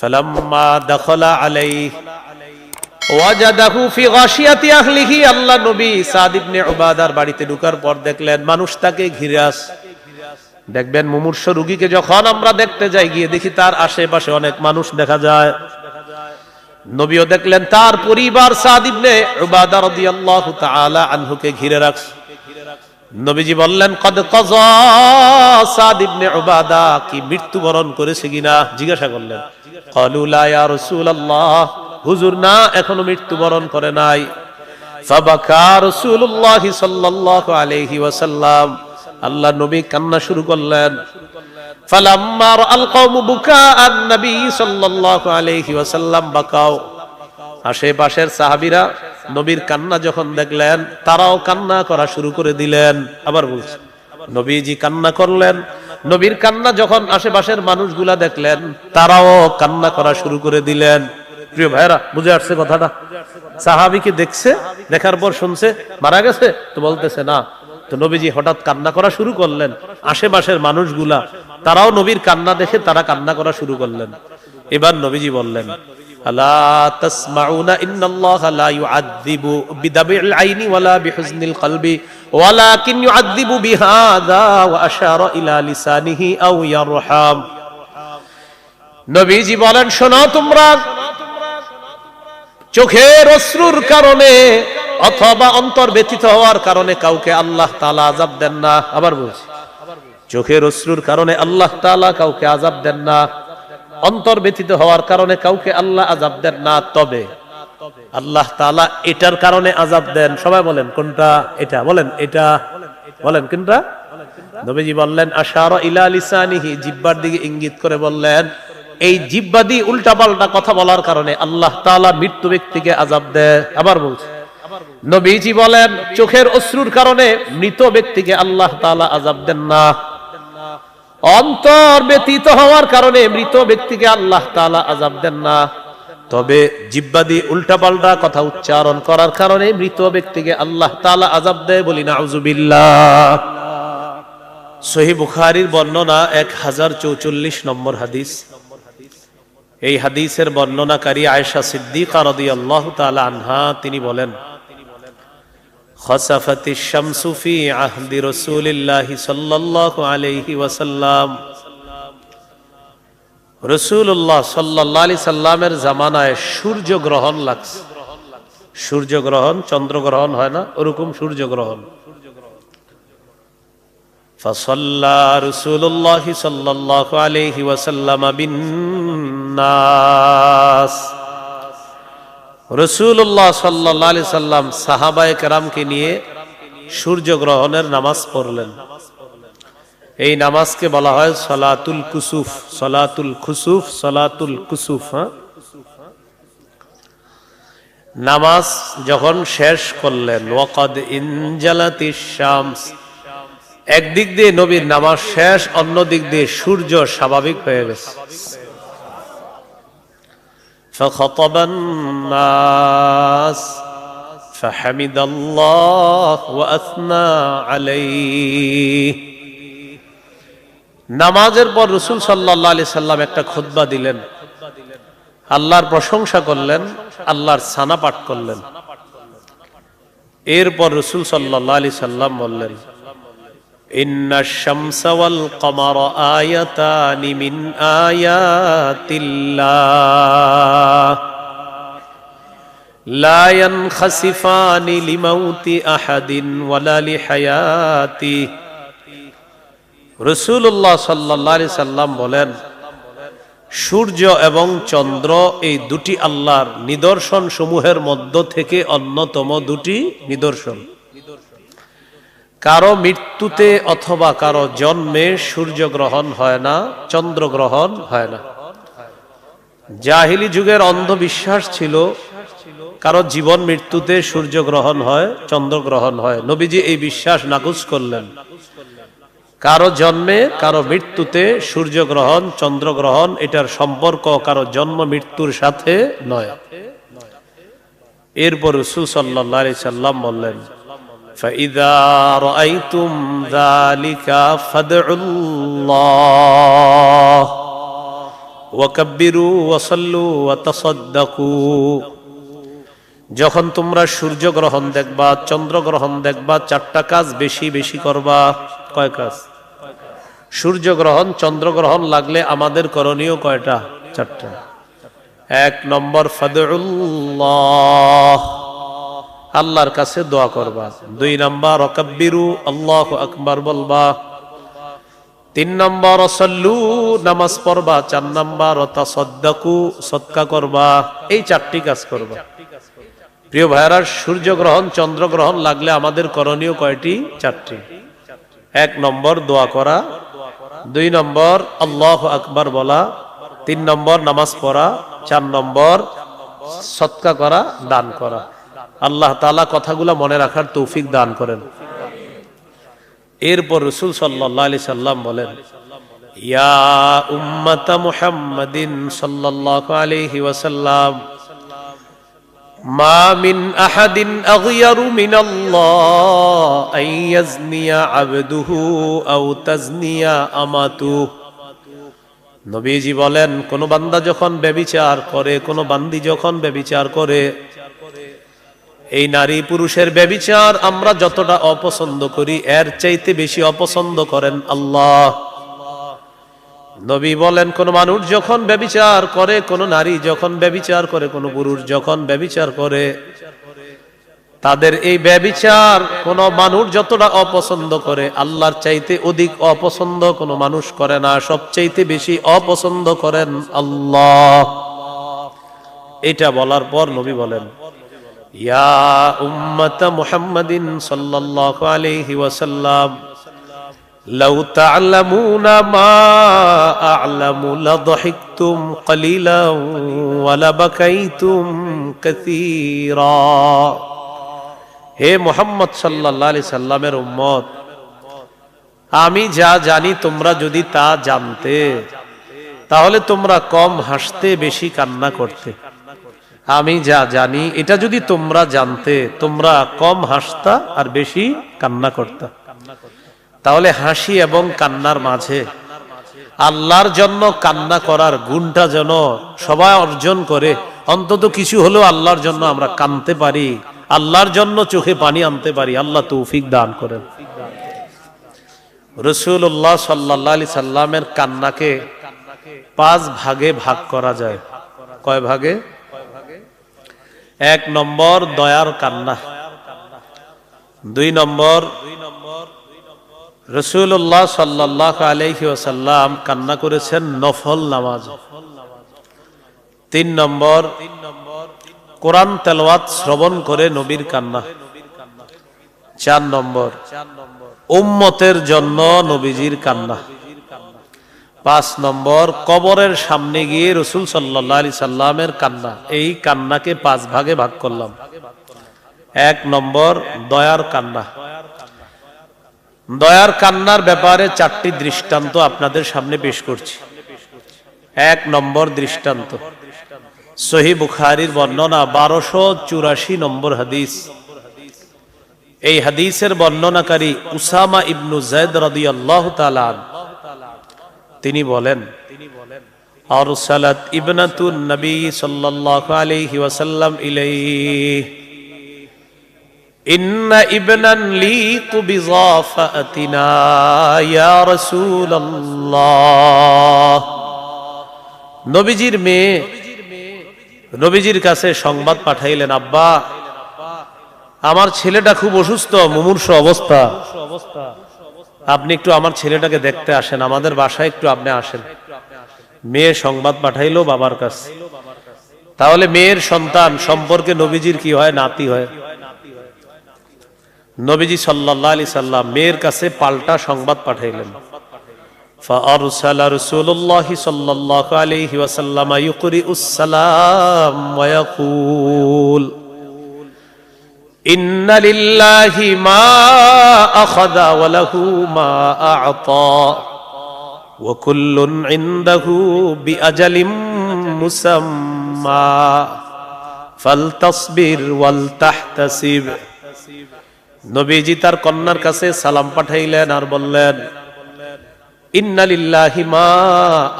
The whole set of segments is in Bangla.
فلما دخل عليه ওয়াজাদাহু ফি গাশিয়াতি আহলিহি আল্লাহ নবী সাদ ইবনে উবাদার বাড়িতে ঢুকার পর দেখলেন মানুষ তাকে ঘিরে আস দেখবেন মুমূর্ষ রোগীকে যখন আমরা দেখতে যাই গিয়ে দেখি তার আশেপাশে অনেক মানুষ দেখা যায় নবীও দেখলেন তার পরিবার সাদ ইবনে উবাদা রাদিয়াল্লাহু তাআলা আনহুকে ঘিরে রাখছে নবীজি বললেন, কদ সাদ ইবনে উবাদা, কি মৃত্যুবরণ করেছে কিনা? জিজ্ঞাসা করলেন ক্বালু লা ইয়া রাসূলুল্লাহ, হুজুর না এখনও মৃত্যুবরণ করে নাই। ফাবাকা রাসূলুল্লাহ সাল্লাল্লাহু আলাইহি ওয়াসাল্লাম আল্লাহ নবী কান্না শুরু করলেন। ফালাম্মা রাআল কওমু বুকাআন নবী সাল্লাল্লাহু আলাইহি ওয়াসাল্লাম, বাকাও। আশেপাশের সাহাবীরা নবীর কান্না যখন দেখলেন, তারাও কান্না করা শুরু করে দিলেন। আবার বলছে, নবীজি কান্না করলেন। নবীর কান্না যখন আশেপাশের মানুষগুলা দেখলেন, তারাও কান্না করা শুরু করে দিলেন। প্রিয় ভাইরা বুঝে আসছে কথাটা? সাহাবিকে দেখছে, দেখার পর শুনছে, মারা গেছে? তো বলতেছে, না। তো নবীজি হঠাৎ কান্না করা শুরু করলেন। আশেপাশের মানুষগুলা, তারাও নবীর কান্না দেখে তারা কান্না করা শুরু করলেন। এবার নবীজি বললেন আলা তাসমাউনা ইন্নাল্লাহা লা ইউআযযিবু বিদাবিল আইনি ওয়ালা বিহুজনিল কলবি ওয়ালাকিন ইউআযযিবু বিহাযা ওয়া আশারা ইলা লিসানিহি আও ইয়ারহাম। নবীজি বলেন, শোনো তোমরা। চোখের অশ্রুর কারণে অথবা অন্তর ব্যতীত হওয়ার কারণে কাউকে আল্লাহ তাআলা আযাব দেন না। আবার বলছি, চোখের অশ্রুর কারণে আল্লাহ তাআলা কাউকে আযাব দেন না। অন্তর ব্যথিত হওয়ার কারণে কাউকে আল্লাহ আজাব দেন না, তবে আল্লাহ তাআলা এটার কারণে আজাব দেন। সবাই বলেন, কোনটা? এটা। বলেন এটা। বলেন, কোনটা? নবীজি বললেন, আশারা ইলা লিসানিহি। জিব্বার দিকে ইঙ্গিত করে বললেন, এই জিব্বা দিয়ে উল্টাপাল্টা কথা বলার কারণে আল্লাহ তাআলা মৃত্যু ব্যক্তিকে আজাব দেয়। আবার বলছে, নবীজি বলেন, চোখের অশ্রুর কারণে মৃত ব্যক্তিকে আল্লাহ তাআলা আজাব দেন না। অন্তর ব্যতীত হওয়ার কারণে মৃত ব্যক্তিকে আল্লাহ তালা আজাব দেন না। তবে জিব্বা দিয়ে উল্টাপাল্টা কথা উচ্চারণ করার কারণে মৃত ব্যক্তিকে আল্লাহ তালা আজাব দেয় বলি না আউযুবিল্লাহ সহি বুখারীর বর্ণনা এক হাজার চৌচল্লিশ নম্বর হাদিস। এই হাদিসের বর্ণনাকারী আয়েশা সিদ্দিকা আল্লাহ তালা আনহা, তিনি বলেন خسفت الشمس في عهد رسول الله صلى الله عليه وسلم রসুল্লাহ সাল্লাহ আলি সাল্লামের জামানায় সূর্য গ্রহণ লাগছে সূর্য গ্রহণ চন্দ্র গ্রহণ হয় না ওরকম সূর্য গ্রহণ فصلى رسول الله صلى الله عليه وسلم بالناس রসুল্লাহ সাল্লাহ আলি সাল্লাম সাহাবায় কেরামকে নিয়ে সূর্য গ্রহণের নামাজ পড়লেন। এই নামাজকে বলা হয় সলাতুল কুসুফ, সলাতুল খুসুফ, সলাতুল কুসুফ হ্যাঁ? নামাজ যখন শেষ করলেন, ওয়াকাদ ইনজালাতি শামস, একদিক দিয়ে নবীর নামাজ শেষ অন্য দিক দিয়ে সূর্য স্বাভাবিক হয়ে গেছে। فخطب الناس فحمد الله وأثنى عليه নামাজের পর রসুল সাল্লাহ আলি সাল্লাম একটা খুদ্া দিলেন আল্লাহর প্রশংসা করলেন আল্লাহর সানা পাঠ করলেন এরপর রসুল সাল্লাহ আলি সাল্লাম বললেন إن الشمس والقمر آيتان من آيات الله لا ينخسفان لموت أحد ولا لحياته রসুল্লাহ সাল্লাহ সাল্লাম বলেন সূর্য এবং চন্দ্র এই দুটি আল্লাহর নিদর্শন সমূহের মধ্য থেকে অন্যতম দুটি নিদর্শন কারও মৃত্যুতে অথবা কারও জন্মে সূর্য গ্রহণ হয় না চন্দ্র গ্রহণ হয় না। জাহিলি যুগের অন্ধবিশ্বাস ছিল, কারও জীবন মৃত্যুতে সূর্য গ্রহণ হয় চন্দ্র গ্রহণ হয়। নবীজি এই বিশ্বাস নাকুচ করলেন। কারও জন্মে, কারও মৃত্যুতে সূর্য গ্রহণ চন্দ্র গ্রহণ এটার সম্পর্ক কারও জন্ম মৃত্যুর সাথে নয়। এরপর রসুল সাল্লাহ সাল্লাম বললেন فإذا رأيتم ذلك فادعوا الله ওয়াকাব্বিরু ওয়াসাল্লু ওয়াতাসাদ্দাকু যখন তোমরা সূর্য গ্রহণ দেখবা চন্দ্র গ্রহণ দেখবা চারটা কাজ বেশি বেশি করবা কয় কাজ সূর্য গ্রহণ চন্দ্র গ্রহণ লাগলে আমাদের করণীয় কয়টা চারটা এক নম্বর ফাদুল্লাহ আল্লাহর কাছে দোয়া করবা। দুই নম্বর অকাব্বিরু আল্লাহ আকবর বলবা। তিন নম্বর সল্লু নামাজ পড়বা। চার নম্বর তাসাদ্দাকু সৎকা করবা। এই চারটি কাজ করবা। প্রিয় ভাইয়ারা সূর্য গ্রহণ চন্দ্র গ্রহণ লাগলে আমাদের করণীয় কয়টি? চারটি। এক নম্বর, দোয়া করা। দুই নম্বর, আল্লাহ আকবার বলা। তিন নম্বর, নামাজ পড়া। চার নম্বর সৎকা করা, দান করা। আল্লাহ তালা কথাগুলো মনে রাখার তৌফিক দান করেন। এরপর রসুল সাল্লাহ আলি সাল্লাম বলেন নবীজি বলেন, কোন বান্দা যখন ব্যবিচার করে, কোন বান্দি যখন ব্যবিচার করে এই নারী পুরুষের ব্যবিচার আমরা যতটা অপছন্দ করি, এর চাইতে বেশি অপছন্দ করেন আল্লাহ। নবী বলেন, কোন মানুষ যখন ব্যবিচার করে, কোন নারী যখন ব্যবিচার করে, কোন পুরুষ যখন ব্যবিচার করে, তাদের এই ব্যবিচার কোন মানুষ যতটা অপছন্দ করে, আল্লাহর চাইতে অধিক অপছন্দ কোন মানুষ করে না, সবচাইতে বেশি অপছন্দ করেন আল্লাহ। এটা বলার পর নবী বলেন ইয়া উম্মত মুহাম্মাদিন সাল্লাল্লাহু আলাইহি ওয়াসাল্লাম لو تعلمون ما أعلم لضحكتم قليلا ولبكيتم كثيرا হে মোহাম্মদ সাল্লাহ আলি সাল্লামের উম্মত আমি যা জানি তোমরা যদি তা জানতে তাহলে তোমরা কম হাসতে বেশি কান্না করতে আমি যা জানি, এটা যদি তোমরা জানতে, তোমরা কম হাসতা আর বেশি কান্না করতা। তাহলে হাসি এবং কান্নার মাঝে আল্লাহর জন্য কান্না করার গুণটা যেন সবাই অর্জন করে। অন্তত কিছু হলেও আল্লাহর জন্য আমরা কানতে পারি, আল্লাহর জন্য চোখে পানি আনতে পারি। আল্লাহ তৌফিক দান করেন। রসুল্লাহ সাল্লাহ আলি সাল্লামের কান্নাকে পাঁচ ভাগে ভাগ করা যায়। কয় ভাগে? এক নম্বর দয়ার কান্না। দুই নম্বর রসুল্লাহ সাল্লাহ আলহি ওসাল্লাম কান্না করেছেন নফল নামাজ। তিন নম্বর কোরআন তেলওয়াত শ্রবণ করে নবীর কান্না। চার নম্বর উম্মতের জন্য নবীজির কান্না। পাঁচ নম্বর, কবরের সামনে গিয়ে রসুল সাল্লাহ আলি সাল্লামের কান্না। এই কান্নাকে পাঁচ ভাগে ভাগ করলাম। এক নম্বর, দয়ার কান্না। দয়ার কান্নার ব্যাপারে চারটি দৃষ্টান্ত আপনাদের সামনে পেশ করছি। এক নম্বর দৃষ্টান্ত। সহি বুখারির বর্ণনা বারোশো চুরাশি নম্বর হাদিস। এই হাদিসের বর্ণনাকারী উসামা ইবনু জৈদ রদি আল্লাহ তিনি বলেন, আরসালাত ইবনাতুন নবী সাল্লাল্লাহু আলাইহি ওয়াসাল্লাম নবীজির মেয়ে, নবীজির কাছে সংবাদ পাঠাইলেন, আব্বা, আমার ছেলেটা খুব অসুস্থ, মুমূর্ষ অবস্থা অবস্থা। আপনি একটু আমার ছেলেটাকে দেখতে আসেন আমাদের বাসায় একটু আপনি আসেন মেয়ে সংবাদ পাঠাইলো বাবার কাছে তাহলে মেয়ের সন্তান সম্পর্কে নবীজির কি হয় নাতি হয় নবীজি সাল্লাহ আলি সাল্লাম মেয়ের কাছে পাল্টা সংবাদ পাঠাইলেন فأرسل رسول الله صلى الله عليه وسلم يقرئ السلام ويقول إن لله ما أخذ وله ما أعطى وكل عنده بأجل مسمى فلتصبر ولتحتسب নবীজি তার কন্যার কাছে সালাম পাঠাইলেন আর বললেন ইন্নালিল্লাহি মা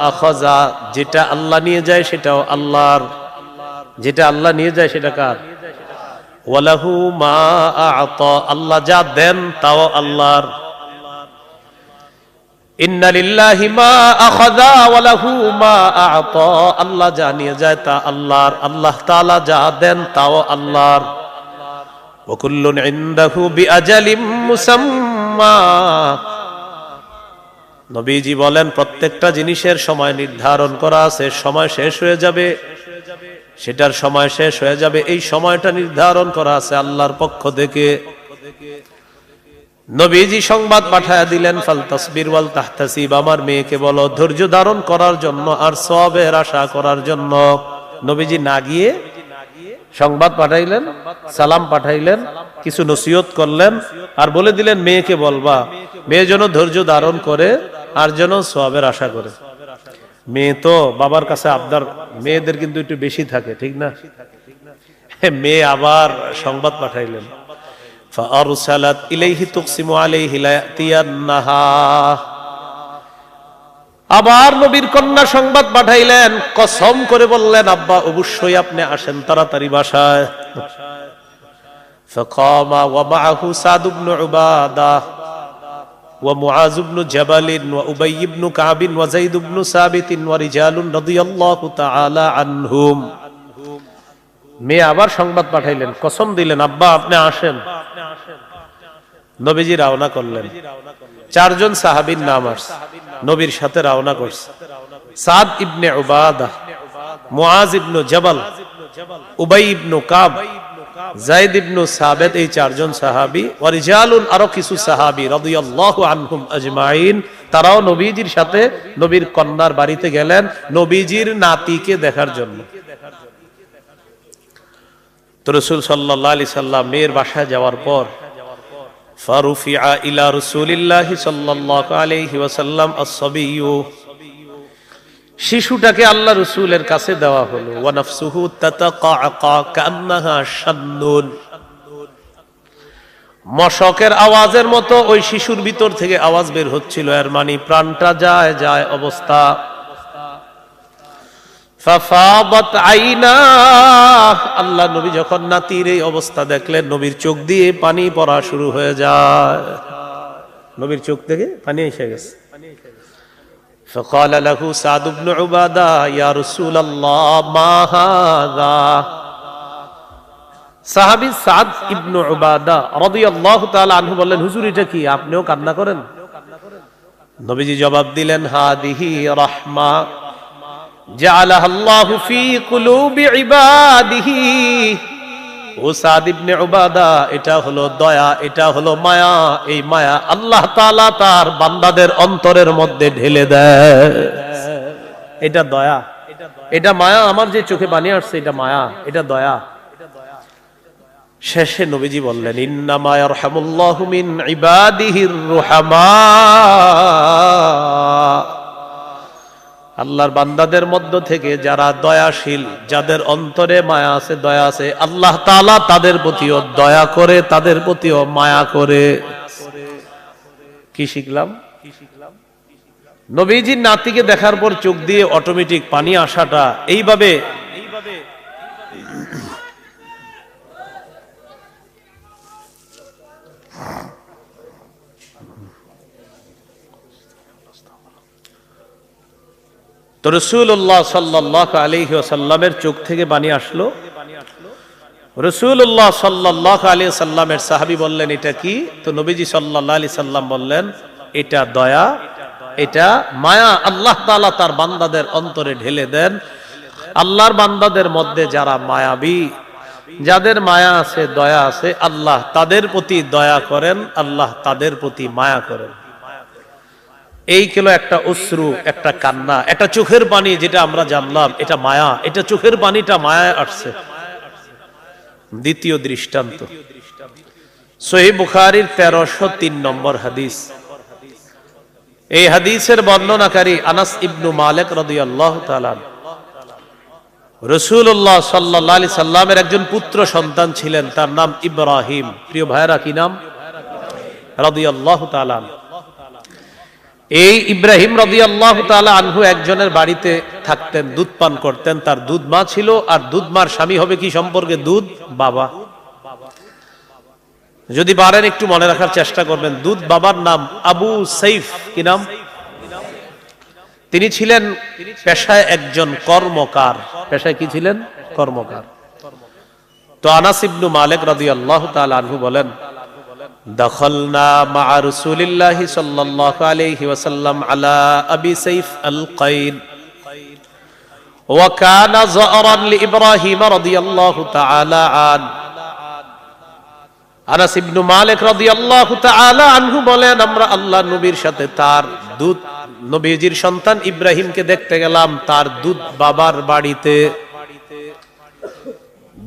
আখাযা যেটা আল্লাহ নিয়ে যায় সেটাও আল্লাহর যেটা আল্লাহ নিয়ে যায় সেটা কার ওয়ালাহু মা আ'তা, আল্লাহ যা দেন তাও আল্লাহর। আল্লাহ যা নিয়ে যায় তা আল্লাহর, আল্লাহ তাআলা যা দেন তাও আল্লাহর। ওয়াকুল্লুন ইনদাহু বিআজালিম মুসাম্মা। নবীজি বলেন, প্রত্যেকটা জিনিসের সময় নির্ধারণ করা আছে, সময় শেষ হয়ে যাবে। সেটার সময় শেষ হয়ে যাবে। এই সময়টা নির্ধারণ করা আছে আল্লাহর পক্ষ থেকে। নবীজি সংবাদ পাঠায়া দিলেন, ফাল তসবির ওয়াল তাহতাসিব আমার মেয়েকে বলো, ধৈর্য ধারণ করার জন্য আর সবের আশা করার জন্য। নবীজি না গিয়ে সংবাদ পাঠাইলেন, সালাম পাঠাইলেন, কিছু নসিহত করলেন আর বলে দিলেন, মেয়েকে বলবা, মেয়ে যেন ধৈর্য ধারণ করে আর যেন সবের আশা করে। মেয়ে তো বাবার কাছে আবদার মেয়েদের কিন্তু একটু বেশি থাকে ঠিক না মেয়ে আবার সংবাদ পাঠাইলেন فأرسلت إليه تقسم عليه ليأتينها আবার নবীর কন্যা সংবাদ পাঠাইলেন কসম করে বললেন আব্বা অবশ্যই আপনি আসেন তাড়াতাড়ি বাসায় فقام ومعه سعد بن عباده ومعاذ بن جبل وأبي بن كعب وزيد بن ثابت ورجال رضي الله تعالى عنهم মেয়ে আবার সংবাদ পাঠাইলেন কসম দিলেন আব্বা আপনি আসেন নবীজি রওনা করলেন চারজন সাহাবীর নাম আসছে নবীর সাথে রওনা করছে সাদ ইবনে উবাদা মুআজ ইবনু জবল উবাই ইবনু কাব জাইদ ইবনু সাবেদ এই চারজন সাহাবী আরও কিছু সাহাবী আনহুম আজমাইন, তারাও নবীজির সাথে নবীর কন্যার বাড়িতে গেলেন নবীজির নাতিকে দেখার জন্য। রসুল সাল্লাহ আলি সাল্লাম মেয়ের বাসায় যাওয়ার পর, ফারুফিয়া ইলা রসুলিল্লাহ সাল্লাহ আলাইহি ওয়াসাল্লাম আসবিয়ু শিশুটাকে আল্লাহ রসুলের কাছে দেওয়া হলো। মশকের আওয়াজের মতো ওই শিশুর ভিতর থেকে আওয়াজ বের হচ্ছিল। এর মানে প্রাণটা যায় যায় অবস্থা। আল্লাহ নবী যখন নাতির এই অবস্থা দেখলেন, নবীর চোখ দিয়ে পানি পড়া শুরু হয়ে যায়। নবীর চোখ থেকে পানি এসে গেছে। فقال له سعد بن عبادة يا رسول الله ما هذا সাহাবী সাদ ইবনু উবাদা রাদিয়াল্লাহু তাআলা আনহু বললেন হুজুর এটা কি আপনিও কান্না করেন নবীজি জবাব দিলেন হাদিহি রাহমা জাআলাহা আল্লাহু ফি কুলুবি ইবাদিহি এটা হলো দয়া, এটা হলো মায়া। এই মায়া আল্লাহ তাআলা তার বান্দাদের অন্তরের মধ্যে ঢেলে দেয়। এটা দয়া। এটা মায়া আমার যে চোখে বানিয়ে আসছে, এটা মায়া। এটা দয়া। শেষে নবীজি বললেন, ইন্নামা ইয়ারহামুল্লাহু মিন ইবাদিহির রুহামা। আল্লাহর বান্দাদের মধ্য থেকে যারা দয়াশীল, যাদের অন্তরে মায়া আছে, দয়া আছে, আল্লাহ তাআলা তাদের প্রতিও দয়া করে, তাদের প্রতিও মায়া করে। কি শিখলাম? নবীজির নাতিকে দেখার পর চোখ দিয়ে অটোমেটিক পানি আসাটা, এইভাবে তো রসুল্লাহ সাল্লাহ আলহি সাল্লামের চোখ থেকে পানি আসলো। রসুল্লাহ সাল্লাহ আলী সাল্লামের সাহাবি বললেন, এটা কি? তো নবীজি সাল্লাহ আলি সাল্লাম বললেন, এটা দয়া, এটা মায়া। আল্লাহ তালা তার বান্দাদের অন্তরে ঢেলে দেন। আল্লাহর বান্দাদের মধ্যে যারা মায়াবী, যাদের মায়া আছে, দয়া আছে, আল্লাহ তাদের প্রতি দয়া করেন, আল্লাহ তাদের প্রতি মায়া করেন। এই কিলো একটা অশ্রু, একটা কান্না, একটা চোখের পানি যেটা আমরা জানলাম, এটা মায়া, এটা চোখের পানিটা মায়া আসছে। দ্বিতীয় দৃষ্টান্ত। সহি বুখারির তেরোশো তিন নম্বর হাদিস। এই হাদিসের বর্ণনাকারী আনাস ইবনু মালেক রদি আল্লাহ রসুল্লাহ সাল্লাহ সাল্লামের একজন পুত্র সন্তান ছিলেন, তার নাম ইব্রাহিম। প্রিয় ভাইরা কি নাম? রদি আল্লাহ তালান এই ইব্রাহিম রদি আল্লাহ আনহু একজনের বাড়িতে থাকতেন, দুধ পান করতেন, তার দুধ মা ছিল, আর দুধ মার স্বামী হবে কি সম্পর্কে? দুধ বাবা। যদি পারেন একটু মনে রাখার চেষ্টা করবেন। দুধ বাবার নাম আবু সাইফ, কি নাম? তিনি ছিলেন পেশায় একজন কর্মকার। পেশায় কি ছিলেন? কর্মকার। তো আনাস ইবনু মালিক রাদিয়াল্লাহু তাআলা আনহু বলেন دخلنا مع رسول الله صلى الله عليه وسلم على أبي سيف القين وكان زأرا لإبراهيم رضي الله تعالى عنه আনাস ইবনু মালিক রাদিয়াল্লাহু তাআলা আনহু বলেন আমরা আল্লাহ নবীর সাথে তার দুধ নবীজির সন্তান ইব্রাহিমকে দেখতে গেলাম তার দুধ বাবার বাড়িতে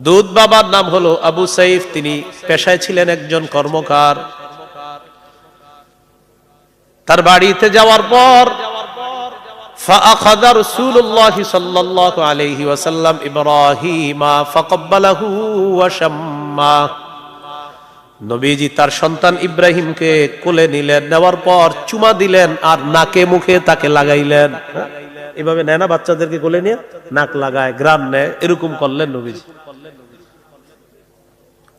দুধ বাবার নাম হলো আবু সাইফ, তিনি পেশায় ছিলেন একজন কর্মকার। তার বাড়িতে যাওয়ার পর নবীজি তার সন্তান ইব্রাহিমকে কোলে নিলেন, নেওয়ার পর চুমা দিলেন আর নাকে মুখে তাকে লাগাইলেন। হ্যাঁ? এভাবে নেয় না, বাচ্চাদেরকে কোলে নিয়ে নাক লাগায়, গ্রাম নেয়, এরকম করলেন নবীজি।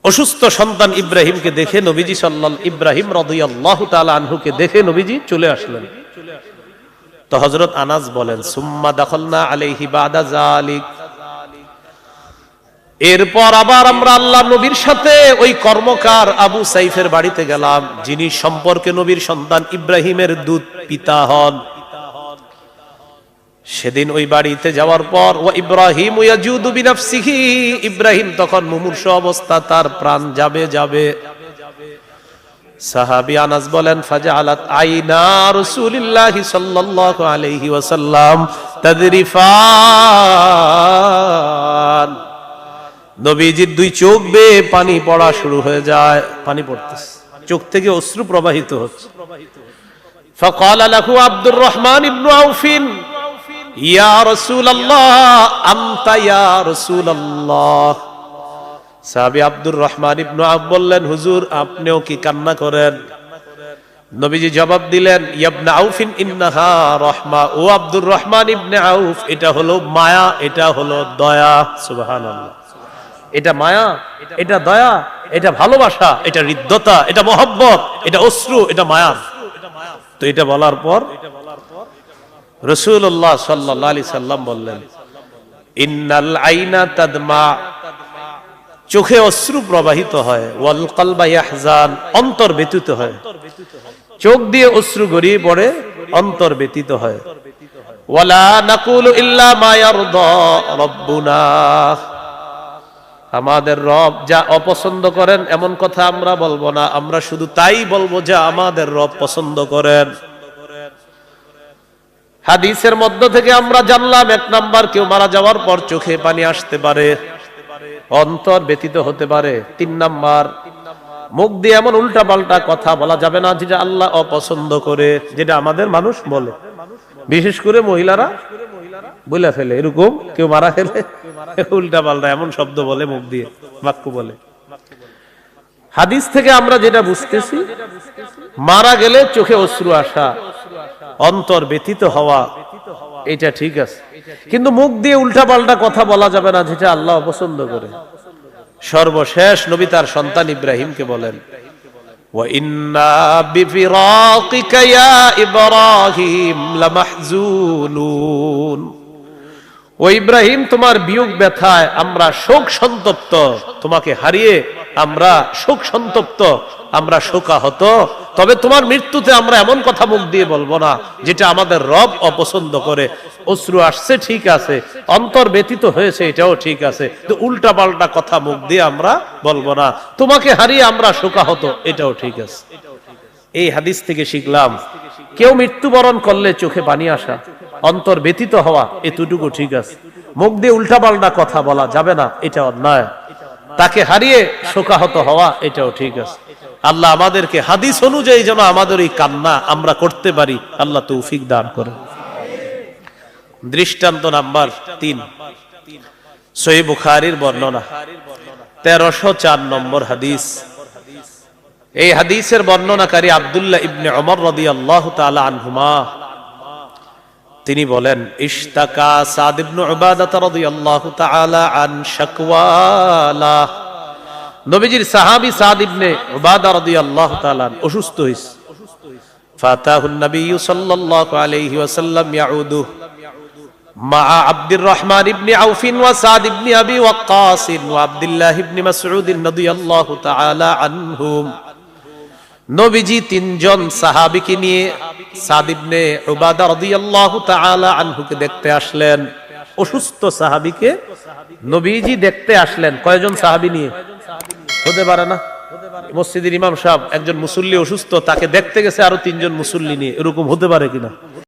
অসুস্থ সন্তান ইব্রাহিমকে দেখে নবীজি সাল্লাল ইব্রাহিম রদিয়াল্লাহু তাআলা আনহুকে দেখে নবীজি চলে আসলেন। তো হযরত আনাস বলেন, সুম্মা দাখালনা আলাইহি বাদা জালিক এরপর আবার আমরা আল্লাহ নবীর সাথে ওই কর্মকার আবু সাইফের বাড়িতে গেলাম, যিনি সম্পর্কে নবীর সন্তান ইব্রাহিমের দুধ পিতা হন। সেদিন ওই বাড়িতে যাওয়ার পর ও ইব্রাহিম ইব্রাহিম তখন মুমূর্ষ অবস্থা, তার প্রাণ যাবে যাবে। সাহাবি আনাস বলেন ফাজা আলাত আইনা রসুলিল্লাহি সাল্লাল্লাহু আলাইহি ওয়াসাল্লাম তাদরিফান। নবীজির দুই চোখ বেয়ে পানি পড়া শুরু হয়ে যায়, পানি পড়তেছে। চোখ থেকে অশ্রু প্রবাহিত হচ্ছে। ফাকালা লাহু আব্দুর রহমান ইবনু আউফিন ইয়া আব্দুর রহমান ইবনু আব বললেন, হুজুর, আপনিও কি কান্না করেন? নবীজি জবাব দিলেন ইন্নাহা রহমা। ও আব্দুর রহমান ইবনে আউফ, এটা হলো মায়া, এটা হলো দয়া। সুবহানাল্লাহ। এটা মায়া, এটা দয়া, এটা ভালোবাসা, এটা হৃদ্যতা, এটা মহব্বত, এটা অশ্রু, এটা মায়া। তো এটা বলার পর রসুল্লাহ সাল্লাহ আলি সাল্লাম বললেন, ইন্নাল আইনা তাদমা। চোখে অশ্রু প্রবাহিত হয়, ওয়াল কলবা ইয়াহজান। অন্তর ব্যতীত হয়। চোখ দিয়ে অশ্রু গড়িয়ে পড়ে, অন্তর ব্যতীত হয়। ওয়ালা নাকুলু ইল্লা মা ইয়ারদা আমাদের রব যা অপছন্দ করেন, এমন কথা আমরা বলব না। আমরা শুধু তাই বলব যা আমাদের রব পছন্দ করেন। হাদিসের মধ্য থেকে আমরা জানলাম, এক নাম্বার কেউ মারা যাওয়ার পর চোখে পানি আসতে পারে, অন্তর ব্যতীত হতে পারে। তিন নাম্বার, মুখ দিয়ে এমন উল্টা পাল্টা কথা বলা যাবে না যেটা আল্লাহ অপছন্দ করে, যেটা আমাদের মানুষ বলে। বিশেষ করে মহিলারা বলে ফেলে, এরকম কেউ মারা ফেলে উল্টা পাল্টা এমন শব্দ বলে মুখ দিয়ে, বাক্য বলে। হাদিস থেকে আমরা যেটা বুঝতেছি, মারা গেলে চোখে অশ্রু আসা। অন্তর ব্যতীত হওয়া এটা ঠিক আছে। কিন্তু মুখ দিয়ে উল্টা পাল্টা কথা বলা যাবে না যেটা আল্লাহ অপছন্দ করে। সর্বশেষ নবী তার সন্তান ইব্রাহিমকে বলেন ও ইব্রাহিম তোমার বিয়োগ ব্যথায় আমরা শোক সন্তপ্ত তোমাকে হারিয়ে আমরা শোক সন্তপ্ত, আমরা শোকাহত তবে তোমার মৃত্যুতে আমরা এমন কথা মুখ দিয়ে বলব না, যেটা আমাদের রব অপছন্দ করে। অশ্রু আসছে, ঠিক আছে। অন্তর ব্যতীত হয়েছে, এটাও ঠিক আছে। উল্টা পাল্টা কথা মুখ দিয়ে আমরা বলব না। তোমাকে হারিয়ে আমরা শোকাহত এটাও ঠিক আছে। এই হাদিস থেকে শিখলাম, কেউ মৃত্যুবরণ করলে চোখে পানি আসা, অন্তর ব্যতীত হওয়া, এতটুকু ঠিক আছে। মুখ দিয়ে উল্টা পাল্টা কথা বলা যাবে না, এটা অন্যায়। তাকে হারিয়ে শোকাহত হওয়া, এটাও ঠিক আছে। আল্লাহ আমাদেরকে হাদিস অনুযায়ী যেন আমাদের এই কান্না আমরা করতে পারি, আল্লাহ তৌফিক দান করে দৃষ্টান্ত নাম্বার তিন, সহি বুখারির বর্ণনা। তেরোশো চার নম্বর হাদিস। এই হাদিসের বর্ণনাকারী আব্দুল্লাহ ইবনে ওমর রাদিয়াল্লাহু তাআলা আনহুমা তিনি বলেন, ইশতাকা সাদ ইবনে আন শাকওয়ালা। নবীজির সাহাবি সাদ ইবনে উবাদা রাদিয়াল্লাহু তাআলা অসুস্থ হইছে। ফাতাহুন নবী সাল্লাল্লাহু আলাইহি ওয়াসাল্লাম ইয়াউদু মা আব্দুর রহমান ইবনে আউফিন ওয়া সাদ ইবনে আবি ওয়াক্কাস আব্দুল্লাহ ইবনে মাসউদ রাদিয়াল্লাহু আনহুম। নবীজি তিনজন সাহাবিকে নিয়ে সাদিবনে উবাদা রাদিয়াল্লাহু তাআলা আনহুকে দেখতে আসলেন। অসুস্থ সাহাবিকে নবীজি দেখতে আসলেন। কয়জন সাহাবী নিয়ে? হতে পারে না। মসজিদের ইমাম সাহেব একজন মুসল্লি অসুস্থ, তাকে দেখতে গেছে আরও তিনজন মুসল্লি নিয়ে। এরকম হতে পারে কিনা?